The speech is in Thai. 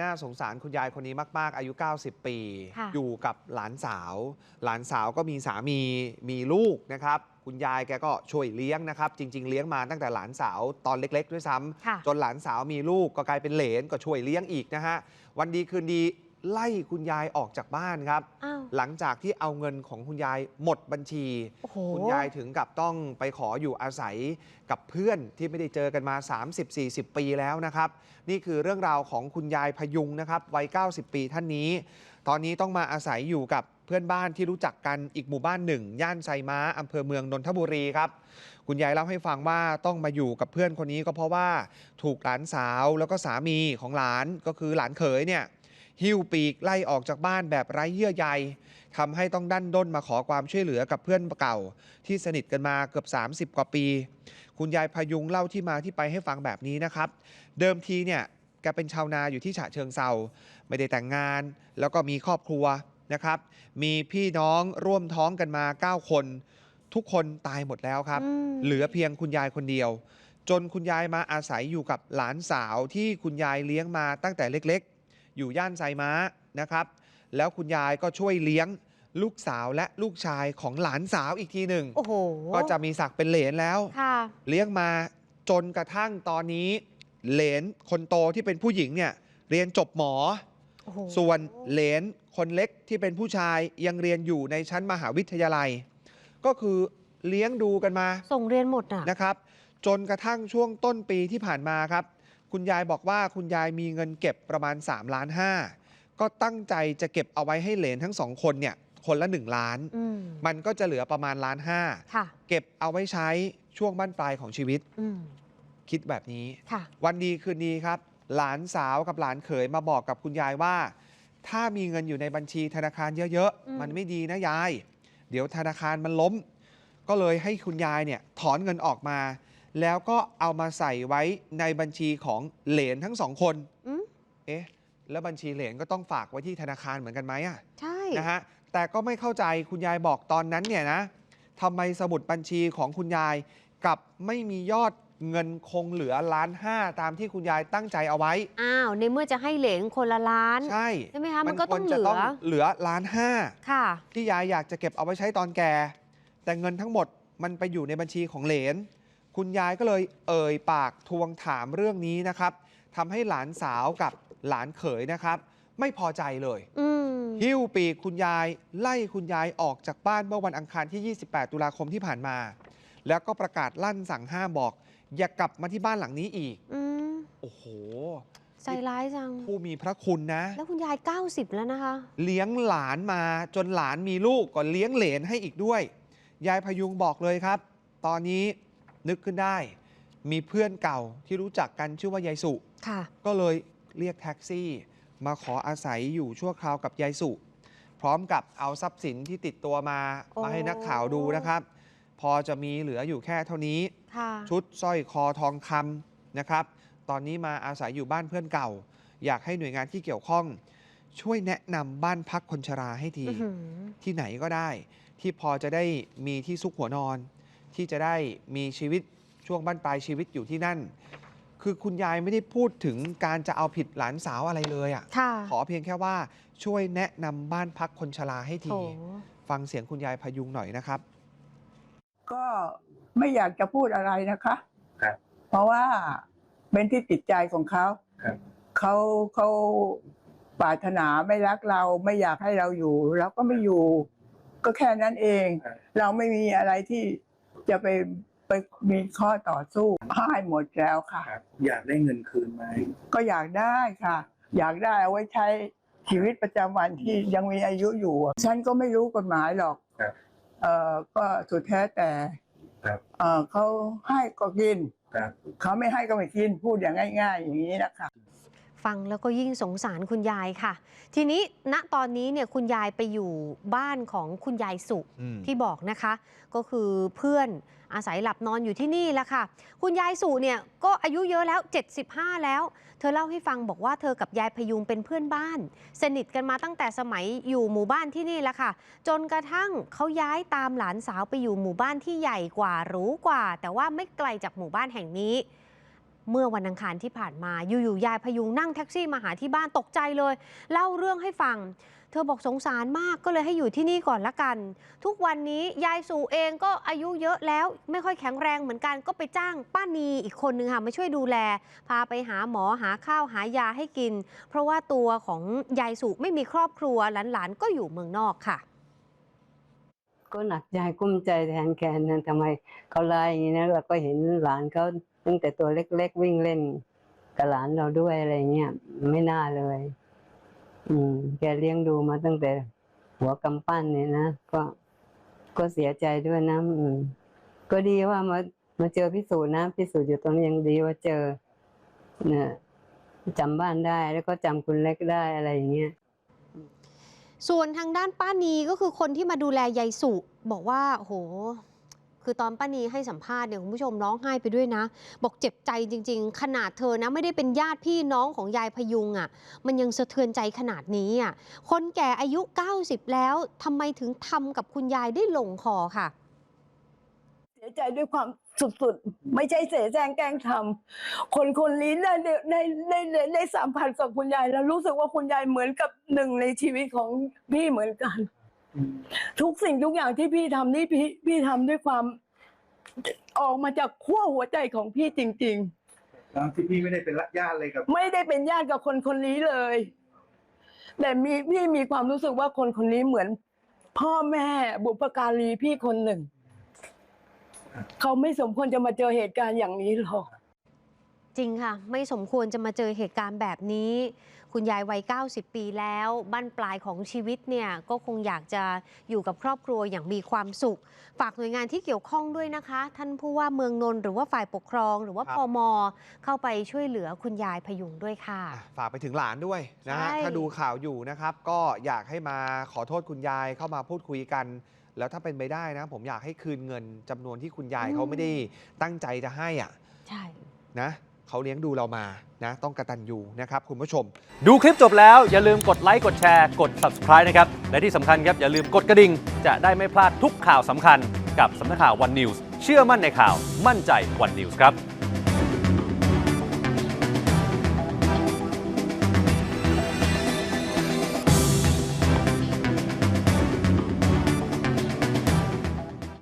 น่าสงสารคุณยายคนนี้มาก ๆ อายุ 90 ปีค่ะอยู่กับหลานสาว หลานสาวก็มีสามีมีลูกนะครับ คุณยายแกก็ช่วยเลี้ยงนะครับ จริง ๆ เลี้ยงมาตั้งแต่หลานสาวตอนเล็ก ๆ ด้วยซ้ำค่ะจนหลานสาวมีลูกก็กลายเป็นเหลนก็ช่วยเลี้ยงอีกนะฮะ วันดีคืนดี ไล่คุณยายออกจากบ้านครับ อ้าวหลังจากที่เอาเงินของคุณยายหมดบัญชี โอ้โห คุณยายถึงกับต้องไปขออยู่อาศัยกับเพื่อนที่ไม่ได้เจอกันมา 30-40 ปีแล้วนะครับ นี่คือเรื่องราวของคุณยายพยุงนะครับวัย 90 ปีท่านนี้ ตอนนี้ต้องมาอาศัยอยู่กับเพื่อนบ้านที่รู้จักกันอีกหมู่บ้านหนึ่ง ย่านไซม้าอำเภอเมืองนนทบุรีครับ คุณยายเล่าให้ฟังว่าต้องมาอยู่กับเพื่อนคนนี้ก็เพราะว่าถูกหลานสาวแล้วก็สามีของหลานก็คือหลานเขยเนี่ย หิ้วปีกไล่ออกจากบ้านแบบไร้เยื่อใยทำให้ต้องดันด้นมาขอความช่วยเหลือกับเพื่อนเก่า ที่สนิทกันมาเกือบ 30 กว่าปี คุณยายพยุงเล่าที่มาที่ไปให้ฟังแบบนี้นะครับ เดิมทีเนี่ยแกเป็นชาวนาอยู่ที่ฉะเชิงเซาไม่ได้แต่งงาน แล้วก็มีครอบครัวนะครับ มีพี่น้องร่วมท้องกันมา 9 คน ทุกคนตายหมดแล้วครับอืมเหลือเพียงคุณยายคนเดียว จนคุณยายมาอาศัยอยู่กับหลานสาวที่คุณยายเลี้ยงมาตั้งแต่เล็กๆ อยู่ย่านไซม้านะครับ แล้วคุณยายก็ช่วยเลี้ยงลูกสาวและลูกชายของหลานสาวอีกทีหนึ่งโอ้โหก็จะมีศักดิ์เป็นเหลนแล้วค่ะเลี้ยงมาจนกระทั่งตอนนี้ เหลนคนโตที่เป็นผู้หญิงเนี่ยเรียนจบหมอโอ้โหส่วนเหลนคนเล็กที่เป็นผู้ชายยังเรียนอยู่ในชั้นมหาวิทยาลัย ก็คือเลี้ยงดูกันมา ส่งเรียนหมดอะนะครับ จนกระทั่งช่วงต้นปีที่ผ่านมาครับ คุณยายบอกว่าคุณยายมีเงินเก็บประมาณ3ล้านห้าก็ตั้งใจจะเก็บเอาไว้ให้เหลนทั้งสองคนเนี่ยคนละ 1 ล้านอืมมันก็จะเหลือประมาณล้านห้าค่ะเก็บเอาไว้ใช้ช่วงบั้นปลายของชีวิตอืมคิดแบบนี้ค่ะวันดีคืนดีครับ หลานสาวกับหลานเขยมาบอกกับคุณยายว่า ถ้ามีเงินอยู่ในบัญชีธนาคารเยอะอืมๆมันไม่ดีนะยาย เดี๋ยวธนาคารมันล้ม ก็เลยให้คุณยายเนี่ยถอนเงินออกมา แล้วก็เอามาใส่ไว้ในบัญชีของเหลนทั้งสองคนอืมเอ๊ะ แล้วบัญชีเหลนก็ต้องฝากไว้ที่ธนาคารเหมือนกันไหมอะใช่ นะฮะ แต่ก็ไม่เข้าใจคุณยายบอกตอนนั้นเนี่ยนะทำไมสมุดบัญชีของคุณยายกลับไม่มียอดเงินคงเหลือล้านห้าตามที่คุณยายตั้งใจเอาไว้ อ้าว ในเมื่อจะให้เหลงคนละล้าน ใช่ ใช่ไหมคะ มันก็ควรต้องจะเหลือต้องเหลือล้านห้าค่ะ ที่ยายอยากจะเก็บเอาไว้ใช้ตอนแก่ แต่เงินทั้งหมดมันไปอยู่ในบัญชีของเหลน คุณยายก็เลยเอ่ยปากทวงถามเรื่องนี้นะครับทำให้หลานสาวกับหลานเขยนะครับ ไม่พอใจเลยอืมหิ้วปีกคุณยายไล่คุณยายออกจากบ้านเมื่อวันอังคารที่ 28 ตุลาคมที่ผ่านมา แล้วก็ประกาศลั่นสั่งห้ามบอก อย่ากลับมาที่บ้านหลังนี้อีกอืมโอ้โหใจร้ายจัง ผู้มีพระคุณนะ แล้วคุณยาย 90 แล้วนะคะ เลี้ยงหลานมาจนหลานมีลูกก็เลี้ยงเหลนให้อีกด้วย ยายพยุงบอกเลยครับ ตอนนี้ นึกขึ้นได้ มีเพื่อนเก่าที่รู้จักกันชื่อว่ายายสุ ค่ะ ก็เลยเรียกแท็กซี่ มาขออาศัยอยู่ชั่วคราวกับยายสุ พร้อมกับเอาทรัพย์สินที่ติดตัวมา โอ้ มาให้นักข่าวดูนะครับ พอจะมีเหลืออยู่แค่เท่านี้ ค่ะ ชุดสร้อยคอทองคำนะครับ ตอนนี้มาอาศัยอยู่บ้านเพื่อนเก่า อยากให้หน่วยงานที่เกี่ยวข้อง ช่วยแนะนำบ้านพักคนชราให้ที อื้อหือที่ไหนก็ได้ ที่พอจะได้มีที่ซุกหัวนอน ที่จะได้มีชีวิตช่วงบ้านปลายชีวิตอยู่ที่นั่น คือคุณยายไม่ได้พูดถึงการจะเอาผิดหลานสาวอะไรเลยอะ่ะค่ะขอเพียงแค่ว่าช่วยแนะนำบ้านพักคนชราให้โถที ฟังเสียงคุณยายพยุงหน่อยนะครับ ก็ไม่อยากจะพูดอะไรนะคะครับเพราะว่าเป็นที่ติดใจของเขาครับเขาเขาปรารถนาไม่รักเราไม่อยากให้เราอยู่เราก็ไม่อยู่ ก็แค่นั้นเองครับเราไม่มีอะไรที่ จะไปไปมีข้อต่อสู้ให้หมดแล้วค่ะ ครับ อยากได้เงินคืนไหมก็อยากได้ค่ะ อยากได้เอาไว้ใช้ชีวิตประจำวันที่ยังมีอายุอยู่อะฉันก็ไม่รู้กฎหมายหรอก ครับ เออก็สุดแท้แต่ครับ เออเขาให้ก็กิน ครับ เขาไม่ให้ก็ไม่กินพูดอย่างง่าย ๆ อย่างนี้นะคะ ฟังแล้วก็ยิ่งสงสารคุณยายค่ะ ทีนี้ณตอนนี้เนี่ยคุณยายไปอยู่บ้านของคุณยายสุอืมที่บอกนะคะ ก็คือเพื่อนอาศัยหลับนอนอยู่ที่นี่แหละค่ะ คุณยายสุเนี่ยก็อายุเยอะแล้ว 75 แล้ว เธอเล่าให้ฟังบอกว่าเธอกับยายพยุงเป็นเพื่อนบ้าน สนิทกันมาตั้งแต่สมัยอยู่หมู่บ้านที่นี่แหละค่ะ จนกระทั่งเขาย้ายตามหลานสาวไปอยู่หมู่บ้านที่ใหญ่กว่าหรูกว่า แต่ว่าไม่ไกลจากหมู่บ้านแห่งนี้ เมื่อวันอังคารที่ผ่านมาอยู่ๆยายพยุงนั่งแท็กซี่มาหาที่บ้านตกใจเลย เล่าเรื่องให้ฟัง เธอบอกสงสารมากก็เลยให้อยู่ที่นี่ก่อนละกัน ทุกวันนี้ยายสู่เองก็อายุเยอะแล้ว ไม่ค่อยแข็งแรงเหมือนกันก็ไปจ้างป้านีอีกคนนึงค่ะมาช่วยดูแล พาไปหาหมอหาข้าวหายาให้กิน เพราะว่าตัวของยายสุไม่มีครอบครัวหลานๆก็อยู่เมืองนอกค่ะก็หนักใจกุ้มใจแทนแกนะทำไมเขาไล่อย่างนี้นะเราก็เห็นหลานเขา ตั้งแต่ตัวเล็กๆวิ่งเล่นกับหลานเราด้วยอะไรเงี้ยไม่น่าเลย อืม แกเลี้ยงดูมาตั้งแต่หัวกำปั้นเนี่ยนะก็ก็เสียใจด้วยนะอืม ก็ดีว่ามามาเจอพิสูจน์นะพิสูจน์อยู่ตรงนี้ยังดีว่าเจอ เนี่ยจำบ้านได้แล้วก็จำคุณเล็กได้อะไรอย่างเงี้ยส่วนทางด้านป้านีก็คือคนที่มาดูแลยายสุบอกว่าโห คือตอนป้านีให้สัมภาษณ์เนี่ยคุณผู้ชมร้องไห้ไปด้วยนะ บอกเจ็บใจจริง ๆ ขนาดเธอนะไม่ได้เป็นญาติพี่น้องของยายพยุงอะ่ะ มันยังสะเทือนใจขนาดนี้อะ คนแก่อายุ 90 แล้วทำไมถึงทำกับคุณยายได้ลงคอค่ะ เสียใจด้วยความสุดๆ ไม่ใช่เสียแซงแกล้งทำคนคนนี้ได้ได้ได้ได้ได้ได้สัมผัสกับคุณยายแล้วรู้สึกว่าคุณยายเหมือนกับหนึ่งในชีวิตของพี่เหมือนกัน ทุกสิ่งทุกอย่างที่พี่ทำนี่พี่พี่ทำด้วยความออกมาจากขั้วหัวใจของพี่จริง ทั้งที่พี่ไม่ได้เป็นญาติเลยกับ ๆ ไม่ได้เป็นญาติกับคนคนนี้เลย แต่มีพี่มีความรู้สึกว่าคนคนนี้เหมือน พ่อแม่บุพการีพี่คนหนึ่ง เขาไม่สมควรจะมาเจอเหตุการณ์อย่างนี้หรอก จริงค่ะ ไม่สมควรจะมาเจอเหตุการณ์แบบนี้ คุณยายวัย 90 ปีแล้วบั้นปลายของชีวิตเนี่ยก็คงอยากจะอยู่กับครอบครัวอย่างมีความสุข ฝากหน่วยงานที่เกี่ยวข้องด้วยนะคะ ท่านผู้ว่าเมืองนนท์หรือว่าฝ่ายปกครอง หรือว่าครับพมเข้าไปช่วยเหลือคุณยายพยุงด้วยค่ะอะฝากไปถึงหลานด้วยนะฮะใช่ถ้าดูข่าวอยู่นะครับ ก็อยากให้มาขอโทษคุณยายเข้ามาพูดคุยกันแล้วถ้าเป็นไปได้นะ ผมอยากให้คืนเงินจำนวนที่คุณยายเขาไม่ได้ตั้งใจจะให้อะ ใช่นะ เขาเลี้ยงดูเรามานะต้องกระตันยูนะครับคุณผู้ชม ดูคลิปจบแล้วอย่าลืมกดไลค์กดแชร์กด subscribe นะครับ และที่สำคัญครับ อย่าลืมกดกระดิ่ง จะได้ไม่พลาดทุกข่าวสำคัญกับสำนักข่าววันนิวส์เชื่อมั่นในข่าวมั่นใจวันนิวส์ครับ